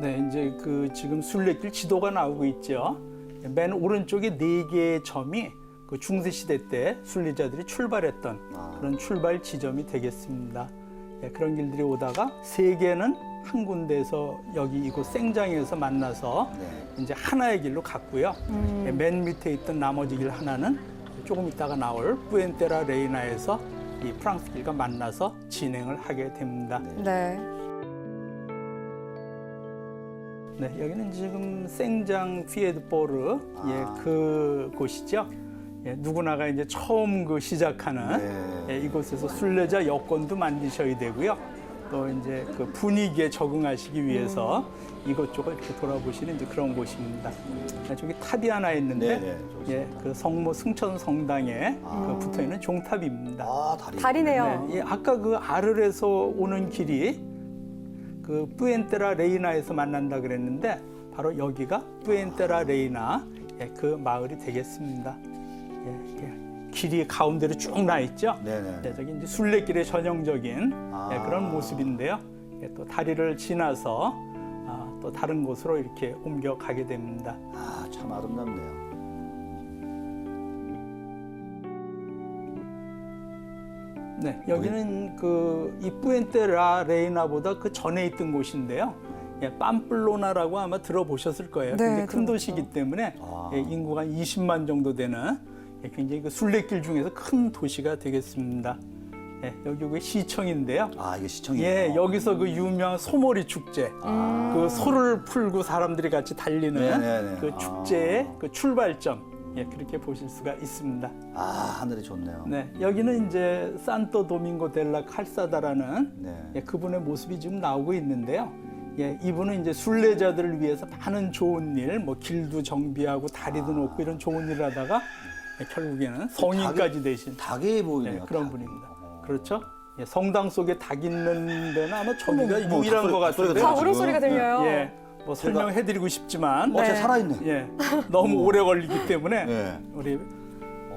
네, 이제 그 지금 순례길 지도가 나오고 있죠. 맨 오른쪽에 네 개의 점이 그 중세 시대 때 순례자들이 출발했던 아. 그런 출발 지점이 되겠습니다. 예, 그런 길들이 오다가 세 개는 한 군데에서 여기 이곳 생장에서 만나서 네. 이제 하나의 길로 갔고요. 예, 맨 밑에 있던 나머지 길 하나는 조금 있다가 나올 뿌엔테라 레이나에서 이 프랑스 길과 만나서 진행을 하게 됩니다. 네. 네, 여기는 지금 생장 피에드보르 아. 예, 그 곳이죠. 예, 누구나가 이제 처음 그 시작하는 네. 예, 이곳에서 순례자 여권도 만드셔야 되고요. 또 이제 그 분위기에 적응하시기 위해서 이것저것 이렇게 돌아보시는 이제 그런 곳입니다. 네, 저기 탑이 하나 있는데 네, 네, 예, 그 성모 승천 성당에 그 붙어 있는 종탑입니다. 아 다리. 다리네요. 네, 예, 아까 그 아르에서 오는 길이 그 뿌엔테라 레이나에서 만난다 그랬는데 바로 여기가 뿌엔테라 레이나 예, 그 마을이 되겠습니다. 예, 예, 길이 가운데로 쭉 나 있죠. 네네. 네, 저기 이제 순례길의 전형적인 아. 예, 그런 모습인데요. 예, 또 다리를 지나서 아, 또 다른 곳으로 이렇게 옮겨 가게 됩니다. 아 참 아름답네요. 네, 여기는 그 이뿌엔테라 레이나보다 그 전에 있던 곳인데요. 예, 빰플로나라고 아마 들어보셨을 거예요. 네, 굉장히 큰. 도시이기 때문에 아. 예, 인구가 한 20만 정도 되는 예, 굉장히 그 순례길 중에서 큰 도시가 되겠습니다. 예, 여기 그 시청인데요. 아 이게 시청이에요. 예, 여기서 그 유명한 소머리 축제, 그 소를 풀고 사람들이 같이 달리는 아. 네네 네. 그 아. 축제의 그 출발점, 예, 그렇게 보실 수가 있습니다. 아 하늘이 좋네요. 네, 여기는 이제 산토 도밍고 델라 칼사다라는 네. 예, 그분의 모습이 지금 나오고 있는데요. 예, 이분은 이제 순례자들을 위해서 많은 좋은 일, 뭐 길도 정비하고 다리도 놓고 이런 좋은 일을 하다가 예, 결국에는 성인까지 되신 닭이 예, 보이네요. 그런 닭. 분입니다. 그렇죠? 예, 성당 속에 닭 있는 데는 아마 저기가 어머, 유일한 닭 소리- 것 닭 소리가 같은데. 다 지금. 울음소리가 들려요. 예, 뭐 설명해드리고 싶지만 어, 쟤 네. 살아있네. 예, 너무 오래 걸리기 때문에 네. 우리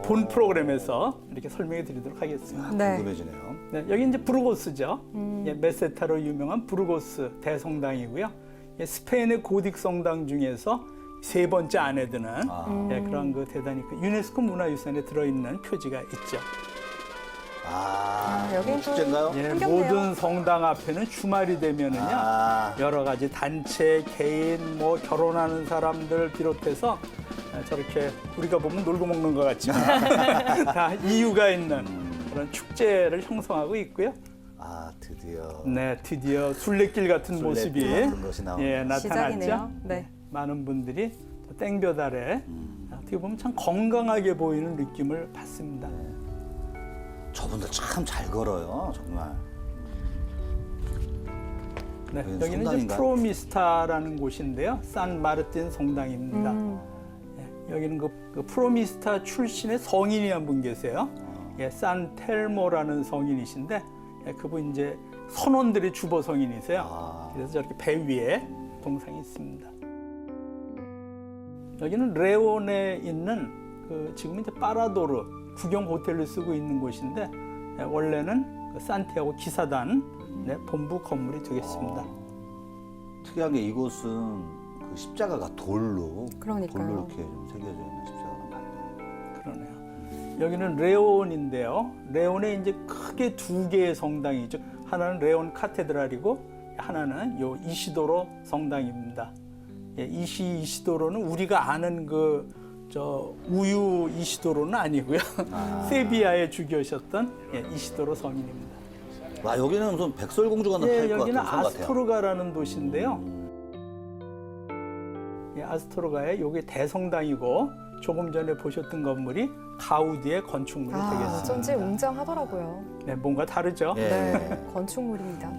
본 프로그램에서 이렇게 설명해 드리도록 하겠습니다. 네. 궁금해지네요. 네, 여기 이제 부르고스죠. 음. 예, 메세타로 유명한 부르고스 대성당이고요. 예, 스페인의 고딕 성당 중에서 세 번째 안에 드는 아. 예, 그런 그 대단히 그 유네스코 문화유산에 들어있는 표지가 있죠. 아, 아, 여긴 또- 축제인가요? 예. 모든 성당 앞에는 주말이 되면은요. 아, 여러 가지 단체, 개인, 뭐 결혼하는 사람들 비롯해서 아, 저렇게 우리가 보면 놀고 먹는 것 같지만 다 이유가 있는 그런 축제를 형성하고 있고요. 아 드디어 네, 드디어 순례길 같은 모습이 같은 것이 나오네요. 예, 나타났죠. 시작이네요. 네. 많은 분들이 저 땡볕 아래 어떻게 보면 참 건강하게 보이는 느낌을 받습니다. 저분들 참 잘 걸어요, 정말. 네, 여기는 여기는 이제 성당인가요? 프로미스타라는 곳인데요. 산 마르틴 성당입니다. 음. 예, 여기는 그, 그 프로미스타 출신의 성인이 한 분 계세요. 예, 산 텔모라는 성인이신데 예, 그분 이제 선원들의 주보 성인이세요. 아. 그래서 저렇게 배 위에 동상이 있습니다. 여기는 레온에 있는 그 지금 이제 파라도르 구경 호텔을 쓰고 있는 곳인데 예, 원래는 그 산티아고 기사단 네, 본부 건물이 되겠습니다. 특이한 게 이곳은 그 십자가가 돌로 그러니까요. 돌로 이렇게 좀 새겨져 있는 십자가가 많네요. 그러네요. 여기는 레온인데요. 레온에 이제 크게 두 개의 성당이 있죠. 하나는 레온 카테드랄이고 하나는 요 이시도로 성당입니다. 예, 이시 이시도로는 우리가 아는 그 저 우유 이시도로는 아니고요. 세비야에 주교셨던 예, 이시도로 성인입니다. 와 여기는 무슨 백설공주가 예, 나팔 것 여기는 같은 성 같아요. 아스토르가라는 도시인데요. 예, 아스토르가의 요게 대성당이고 조금 전에 보셨던 건물이 가우디의 건축물이 아, 되겠습니다. 어쩐지 웅장하더라고요. 네, 뭔가 다르죠. 예. 네. 건축물입니다.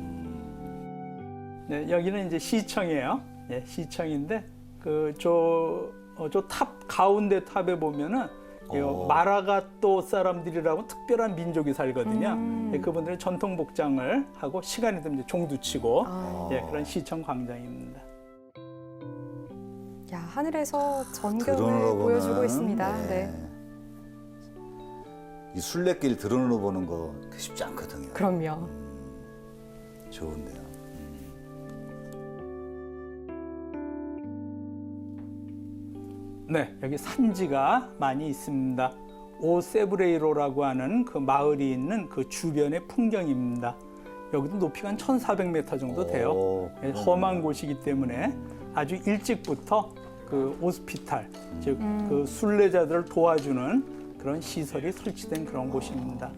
네, 여기는 이제 시청이에요. 예, 시청인데 그저 저 탑 가운데 탑에 보면은 이 어. 마라가또 사람들이라고 특별한 민족이 살거든요. 음. 예, 그분들은 전통 복장을 하고 시간이 되면 이제 종도 치고 아. 예, 그런 시청 광장입니다. 야, 하늘에서 전경을 드론으로 보여주고 보는, 있습니다. 네. 이 순례길 드론으로 보는 거 쉽지 않거든요. 그럼요. 좋은데요. 네, 여기 산지가 많이 있습니다. 오세브레이로라고 하는 그 마을이 있는 그 주변의 풍경입니다. 여기도 높이가 한 1,400m 정도 돼요. 오, 예, 험한 곳이기 때문에 아주 일찍부터 그 오스피탈, 즉 그 순례자들을 도와주는 그런 시설이 설치된 그런 곳입니다.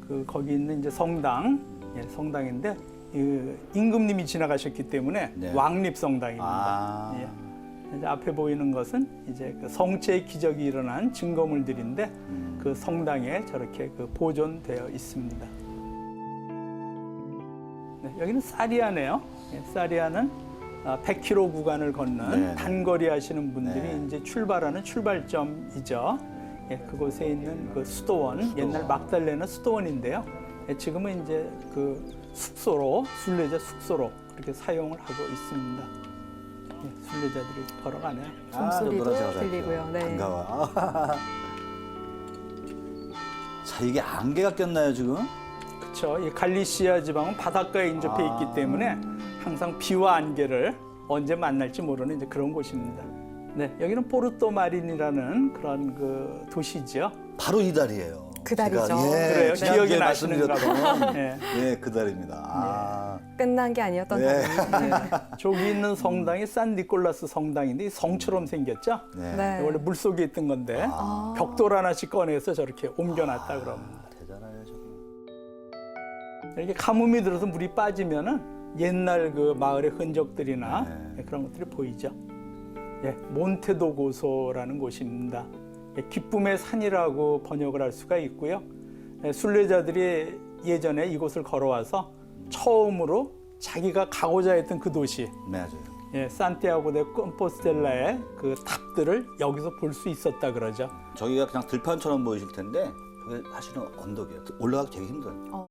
그 거기 있는 이제 성당, 예, 성당인데 이 임금님이 지나가셨기 때문에 네. 왕립 성당입니다. 아. 예. 이제 앞에 보이는 것은 이제 그 성체의 기적이 일어난 증거물들인데 음. 그 성당에 저렇게 그 보존되어 있습니다. 네, 여기는 사리아네요. 예, 사리아는 아, 100km 구간을 걷는 네. 단거리 하시는 분들이 네. 이제 출발하는 출발점이죠. 예, 그곳에 있는 그 수도원, 옛날 막달레는 수도원인데요. 예, 지금은 이제 그 숙소로 순례자 숙소로 그렇게 사용을 하고 있습니다. 예, 순례자들이 걸어가네요. 종소리도 좀 놀아서 들리고요. 네. 반가워. 자, 이게 안개가 꼈나요, 지금? 그렇죠. 이 갈리시아 지방은 바닷가에 인접해 아. 있기 때문에 항상 비와 안개를 언제 만날지 모르는 이제 그런 곳입니다. 네, 여기는 포르토 마린이라는 그런 그 도시죠. 바로 이 달이에요. 그 달이죠. 제가, 예, 그래요. 지난주에 기억이 나시는가 말씀드렸던. 예. 예, 그 달입니다. 아, 끝난 게 아니었던 네. 저기 있는 성당이 산 니콜라스 성당인데 이 성처럼 생겼죠. 네. 네. 원래 물 속에 있던 건데 아. 벽돌 하나씩 꺼내서 저렇게 옮겨놨다 그럽니다. 대단하네요, 저거. 이렇게 가뭄이 들어서 물이 빠지면은 옛날 그 마을의 흔적들이나 네. 그런 것들이 보이죠. 예, 몬테도 고소라는 곳입니다. 예, 기쁨의 산이라고 번역을 할 수가 있고요. 예, 순례자들이 예전에 이곳을 걸어와서 처음으로 자기가 가고자 했던 그 도시, 네, 맞아요. 예, 산티아고 데 컴포스텔라의 그 탑들을 여기서 볼 수 있었다 그러죠. 저기가 그냥 들판처럼 보이실 텐데 저게 사실은 언덕이에요. 올라가기 되게 힘들어요. 어.